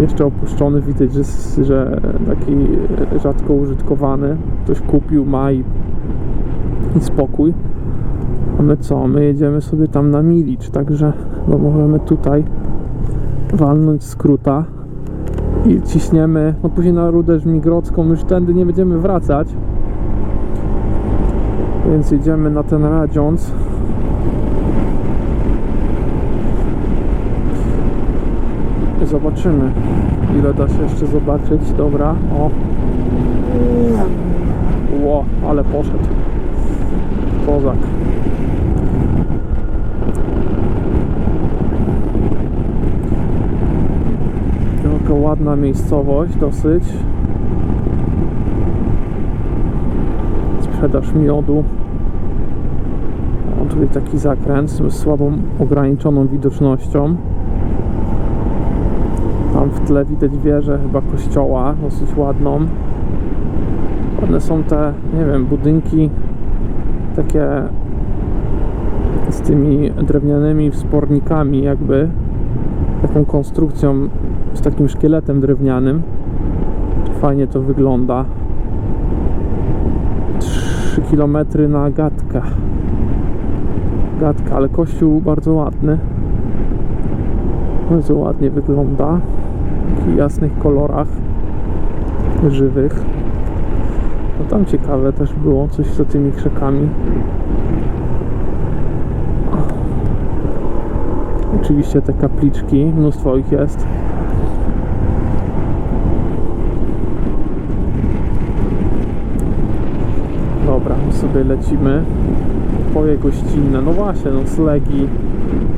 Jeszcze opuszczony, widać, że, że taki rzadko użytkowany. Ktoś kupił, ma i, i spokój. A my co? My jedziemy sobie tam na Milicz, także no możemy tutaj walnąć skróta i ciśniemy, no później na Rudę Żmigrodzką, już tędy nie będziemy wracać. Więc jedziemy na ten Radziąc. Zobaczymy, ile da się jeszcze zobaczyć. Dobra, o. Ło, ale poszedł. Kozak. Taka ładna miejscowość, dosyć. Sprzedaż miodu. O, tutaj taki zakręt z słabą, ograniczoną widocznością. Tam w tle widać wieżę chyba kościoła, dosyć ładną. Ładne są te, nie wiem, budynki takie z tymi drewnianymi wspornikami jakby taką konstrukcją z takim szkieletem drewnianym. Fajnie to wygląda. 3 km na gadkę. Gadka, ale kościół bardzo ładny. Bardzo ładnie wygląda jasnych kolorach żywych no tam ciekawe też było coś za tymi krzakami Oczywiście te kapliczki, mnóstwo ich jest. Dobra, my sobie lecimy. Twoje gościnne, no właśnie, no slegi.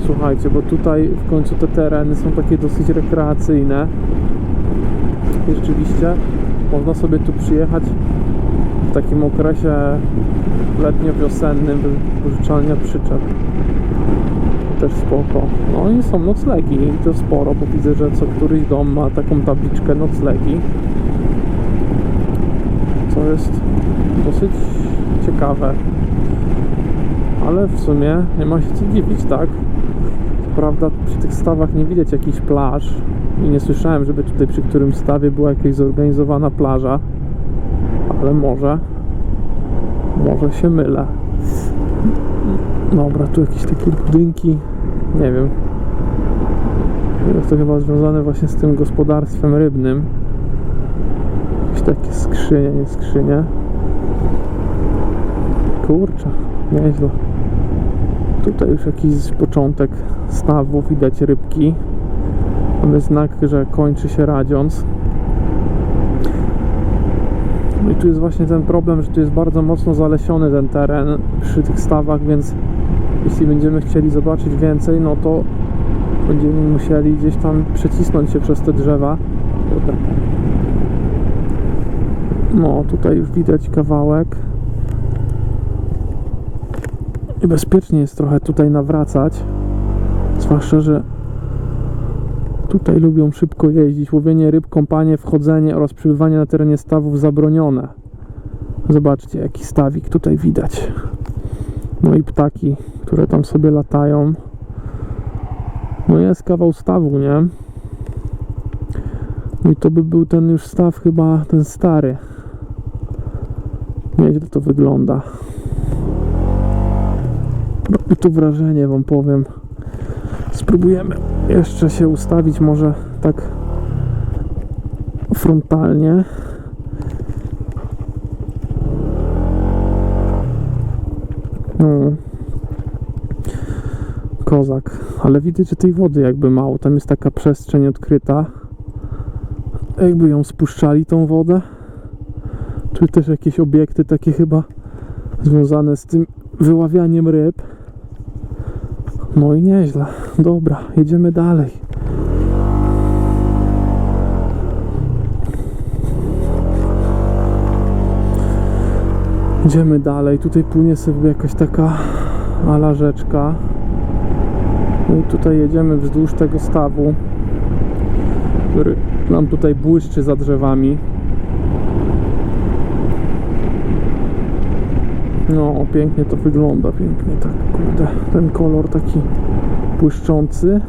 Słuchajcie, bo tutaj w końcu te tereny są takie dosyć rekreacyjne. I rzeczywiście można sobie tu przyjechać w takim okresie letnio-wiosennym wypożyczalnia przyczep też spoko. No i są noclegi i to sporo, bo widzę, że co któryś dom ma taką tabliczkę noclegi. Co jest dosyć ciekawe. Ale w sumie nie ma się co dziwić, tak? Prawda przy tych stawach nie widać jakichś plaż i nie słyszałem, żeby tutaj przy którym stawie była jakaś zorganizowana plaża. Ale może może się mylę. Dobra, tu jakieś takie budynki, nie wiem. Jest to chyba związane właśnie z tym gospodarstwem rybnym. Jakieś takie skrzynie, nie skrzynie. Kurczę, nieźle. Tutaj już jakiś początek stawu, widać rybki. Mamy znak, że kończy się radziąc. No i tu jest właśnie ten problem, że tu jest bardzo mocno zalesiony ten teren przy tych stawach, więc jeśli będziemy chcieli zobaczyć więcej, no to będziemy musieli gdzieś tam przecisnąć się przez te drzewa. No, tutaj już widać kawałek. I bezpiecznie jest trochę tutaj nawracać. Zwłaszcza, że tutaj lubią szybko jeździć. Łowienie ryb, kąpanie, wchodzenie oraz przebywanie na terenie stawów zabronione. Zobaczcie, jaki stawik tutaj widać. No i ptaki, które tam sobie latają. No jest kawał stawu, nie? No i to by był ten już staw chyba ten stary. Nieźle to wygląda. Robi to wrażenie, wam powiem. Spróbujemy jeszcze się ustawić może tak frontalnie. No. Kozak, ale widać, że tej wody jakby mało. Tam jest taka przestrzeń odkryta. Jakby ją spuszczali tą wodę. Tu też jakieś obiekty takie chyba związane z tym wyławianiem ryb. No i nieźle. Dobra, jedziemy dalej. Idziemy dalej. Tutaj płynie sobie jakaś taka ala rzeczka. No i tutaj jedziemy wzdłuż tego stawu, który nam tutaj błyszczy za drzewami. No, pięknie to wygląda, pięknie tak, kurde, ten kolor taki błyszczący.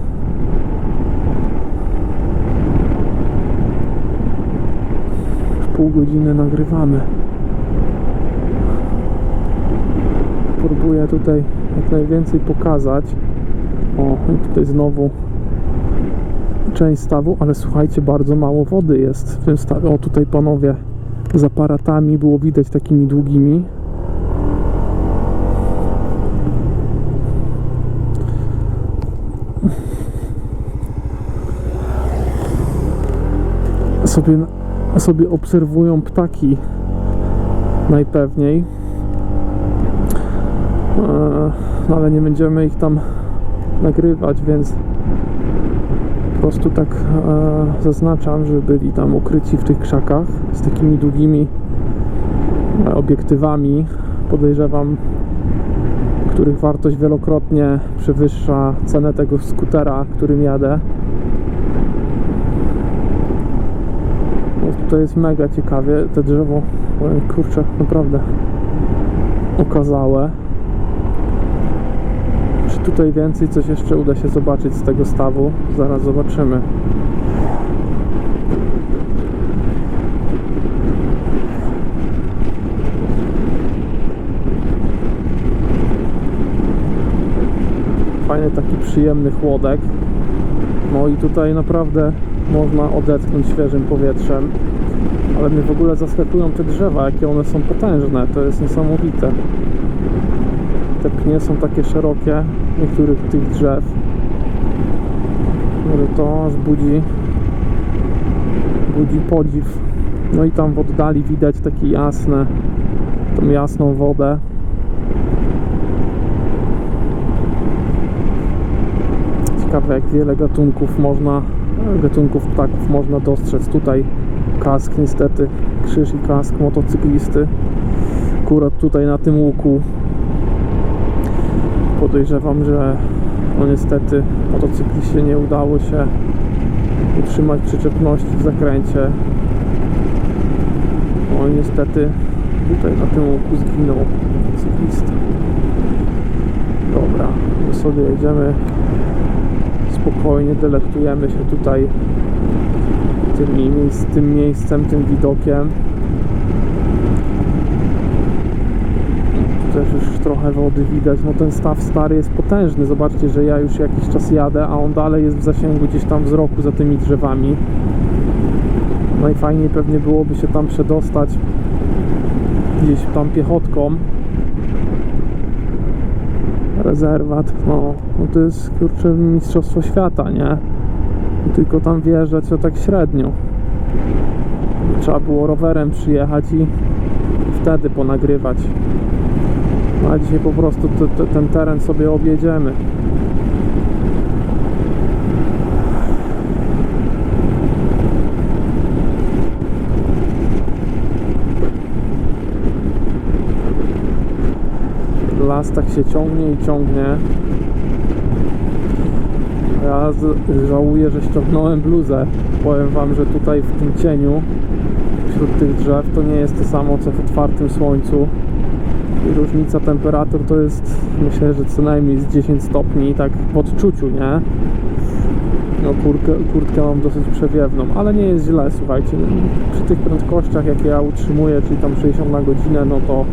pół godziny nagrywamy. Próbuję tutaj jak najwięcej pokazać. O, tutaj znowu część stawu, ale słuchajcie, bardzo mało wody jest w tym stawie. O, tutaj panowie z aparatami było widać takimi długimi. Sobie, sobie obserwują ptaki najpewniej. No ale nie będziemy ich tam nagrywać, więc po prostu tak e, zaznaczam, że byli tam ukryci w tych krzakach z takimi długimi e, obiektywami. Podejrzewam, których wartość wielokrotnie przewyższa cenę tego skutera, którym jadę. Tutaj jest mega ciekawie. Te drzewo, kurczę, naprawdę okazałe. Czy tutaj więcej coś jeszcze uda się zobaczyć z tego stawu? Zaraz zobaczymy. Fajny taki przyjemny chłodek. No i tutaj naprawdę można odetchnąć świeżym powietrzem. Ale mnie w ogóle zaskakują te drzewa, jakie one są potężne. To jest niesamowite. Te pnie są takie szerokie niektórych tych drzew, że to aż budzi, budzi podziw. No i tam w oddali widać takie jasne, tą jasną wodę. Ciekawe jak wiele gatunków można, gatunków ptaków można dostrzec. Tutaj kask niestety, krzyż i kask motocyklisty. Akurat tutaj na tym łuku podejrzewam, że no niestety motocykliście nie udało się utrzymać przyczepności w zakręcie. No i niestety tutaj na tym łuku zginął cyklista. Dobra, my sobie jedziemy spokojnie, delektujemy się tutaj tym, miejsc, tym miejscem, tym widokiem. też już trochę wody widać. No ten staw stary jest potężny. Zobaczcie, że ja już jakiś czas jadę, a on dalej jest w zasięgu gdzieś tam wzroku za tymi drzewami. Najfajniej pewnie byłoby się tam przedostać gdzieś tam piechotką. Rezerwat, no, no to jest kurczę mistrzostwo świata, nie? Tylko tam wjeżdżać to tak średnio. Trzeba było rowerem przyjechać i wtedy ponagrywać. No, a dzisiaj po prostu te, te, ten teren sobie objedziemy. Las tak się ciągnie i ciągnie. Ja żałuję, że ściągnąłem bluzę. Powiem wam, że tutaj w tym cieniu wśród tych drzew to nie jest to samo co w otwartym słońcu i różnica temperatur to jest myślę, że co najmniej z 10 stopni, tak w odczuciu, nie? No kurtkę, kurtkę mam dosyć przewiewną, ale nie jest źle, słuchajcie. Przy tych prędkościach, jakie ja utrzymuję, czyli tam 60 na godzinę, no to